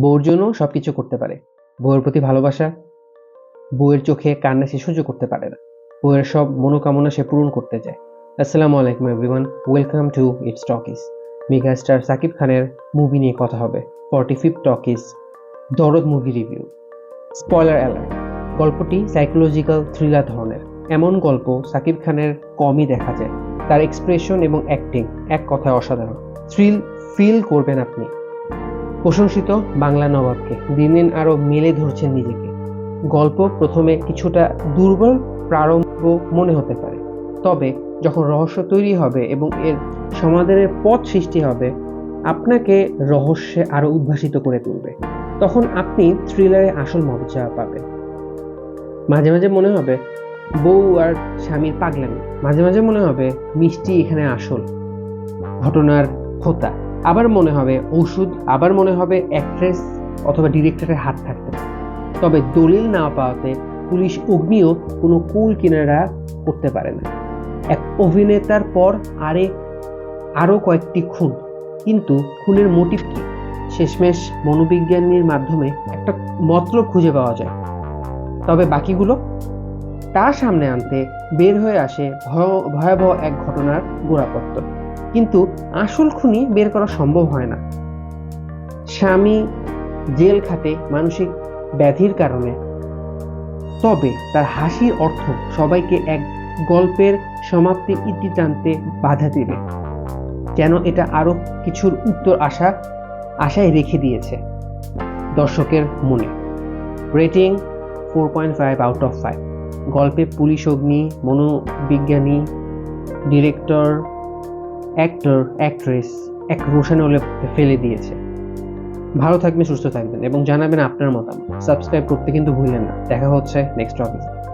বউর জন্য সব কিছু করতে পারে। বউয়ের প্রতি ভালোবাসা, বউয়ের চোখে কান্না সে সহ্য করতে পারে না। বউয়ের সব মনোকামনা সে পূরণ করতে চায়। আসসালামু আলাইকুম everyone welcome to it's talkies mega star Shakib খানের মুভি নিয়ে কথা হবে। Forty five talkies Dorod movie review spoiler alert গল্পটি সাইকোলজিক্যাল থ্রিলার ধরনের। এমন গল্প সাকিব খানের কমই দেখা যায়। তার এক্সপ্রেশন এবং অ্যাক্টিং এক কথায় অসাধারণ। থ্রিল ফিল করবেন আপনি। প্রশংসিত বাংলা নবাবকে। দিন দিন আরও মেলে ধরছেন নিজেকে। গল্প প্রথমে কিছুটা দুর্বল প্রারম্ভ মনে হতে পারে। তবে যখন রহস্য তৈরি হবে এবং এর সমাধানের পথ সৃষ্টি হবে, আপনাকে রহস্যে আরও উদ্ভাসিত করে তুলবে। তখন আপনি থ্রিলারে আসল মজা পাবেন। মাঝে মাঝে মনে হবে, বউ আর স্বামীর পাগলামি। মাঝে মাঝে মনে হবে, মিষ্টি এখানে আসল। ঘটনার হোতা। আবার মনে হবে ওষুধ, আবার মনে হবে অ্যাক্ট্রেস অথবা ডিরেক্টরের হাত থাকতে তবে দলিল না পাওয়াতে পুলিশ অগ্নিও কোনো কুল কিনারা করতে পারে না। এক অভিনেতার পর আরে আরও কয়েকটি খুন। কিন্তু খুনের মোটিভ কি? শেষমেশ মনোবিজ্ঞানীর মাধ্যমে একটা মতলব খুঁজে পাওয়া যায়। তবে বাকিগুলো? তার সামনে আনতে বের হয়ে আসে ভয়- ভয়াবহ এক ঘটনার গোড়াপত্তর। কিন্তু আসল খুনি বের করা সম্ভব হয় না। স্বামী জেল খাতে মানসিক ব্যাধির কারণে। তবে তার হাসির অর্থ সবাইকে এক গল্পের সমাপ্তি ইতি টানতে বাধা দেবে। যেন এটা আরও কিছুর উত্তর আশা, আশায় রেখে দিয়েছে। দর্শকের মনে। Rating four point five out of five. গল্পে পুলিশ অগ্নি, মনোবিজ্ঞানী, ডিরেক্টর অ্যাক্টর অ্যাক্ট্রেস এক রোশানলে ফেলে দিয়েছে। ভালো থাকবেন, সুস্থ থাকবেন এবং জানাবেন আপনার মতামত। সাবস্ক্রাইব করতে কিন্তু ভুলেন না। দেখা হচ্ছে নেক্সট অফিসে